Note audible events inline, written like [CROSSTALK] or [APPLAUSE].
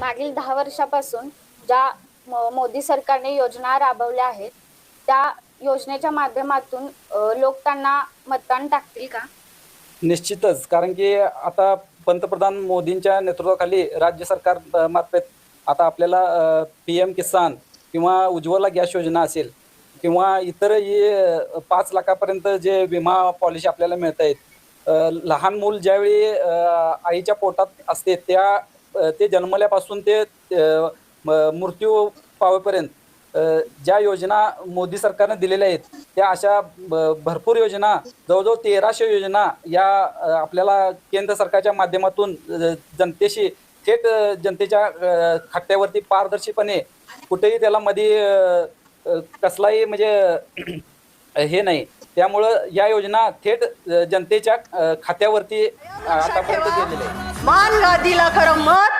मागील दहा वर्षापासून ज्या म- मोदी सरकारने योजना राबवल्या आहेत त्या योजनेच्या माध्यमातून लोक त्यांना मतदान टाकतील का? निश्चितच. कारण की आता पंतप्रधान मोदींच्या नेतृत्वाखाली राज्य सरकार मार्फत आता आपल्याला पी एम किसान किंवा उज्ज्वला गॅस योजना असेल किंवा इतरही पाच लाखापर्यंत जे विमा पॉलिसी आपल्याला मिळत आहेत लहान मूल ज्यावेळी आईच्या पोटात असते त्या ते जन्मल्यापासून ते म- मृत्यू पावेपर्यंत ज्या योजना मोदी सरकारने दिलेल्या आहेत त्या अशा ब- भरपूर योजना जवळजवळ तेराशे योजना या आपल्याला केंद्र सरकारच्या माध्यमातून जनतेशी थेट जनतेच्या खात्यावरती पारदर्शीपणे कुठेही त्याला मध्ये कसलाही म्हणजे [CLEARS THROAT] हे नाही. त्यामुळं या योजना थेट जनतेच्या खात्यावरती आतापर्यंत गेलेल्या आहेत. मान दिला खरं मत.